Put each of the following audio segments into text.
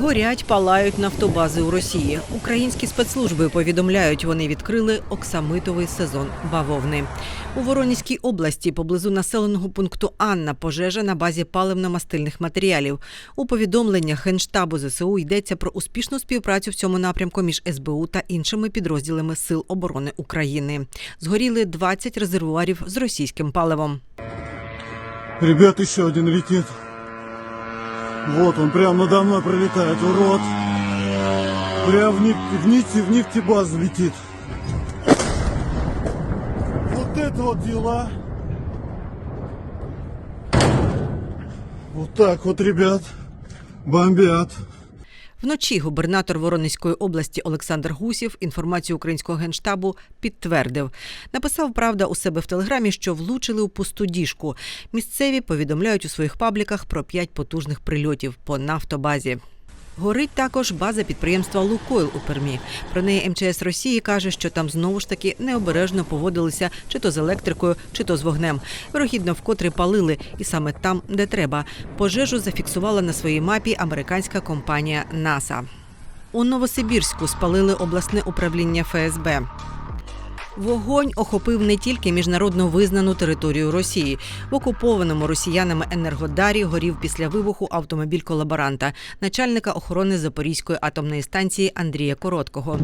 Горять, палають нафтобази у Росії. Українські спецслужби повідомляють, вони відкрили оксамитовий сезон бавовни. У Воронізькій області поблизу населеного пункту Анна пожежа на базі паливно-мастильних матеріалів. У повідомленнях Генштабу ЗСУ йдеться про успішну співпрацю в цьому напрямку між СБУ та іншими підрозділами Сил оборони України. Згоріли 20 резервуарів з російським паливом. Ребят, еще один летит. Вот он, прямо надо мной пролетает, урод. Прям в, нефть, в, нефть, в нефтебазу летит. Вот это вот дела. Вот так вот, ребят, бомбят. Вночі губернатор Воронезької області Олександр Гусів інформацію українського генштабу підтвердив. Написав правда у себе в телеграмі, що влучили у пусту діжку. Місцеві повідомляють у своїх пабліках про п'ять потужних прильотів по нафтобазі. Горить також база підприємства Лукойл у Пермі. Про неї МЧС Росії каже, що там знову ж таки необережно поводилися чи то з електрикою, чи то з вогнем. Вирогідно, вкотре палили, і саме там, де треба. Пожежу зафіксувала на своїй мапі американська компанія НАСА. У Новосибірську спалили обласне управління ФСБ. Вогонь охопив не тільки міжнародно визнану територію Росії. В окупованому росіянами Енергодарі горів після вибуху автомобіль колаборанта, начальника охорони Запорізької атомної станції Андрія Короткого.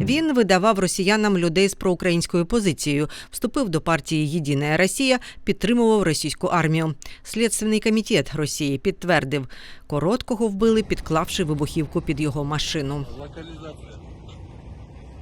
Він видавав росіянам людей з проукраїнською позицією, вступив до партії Єдина Росія, підтримував російську армію. Слідственний комітет Росії підтвердив, короткого вбили, підклавши вибухівку під його машину.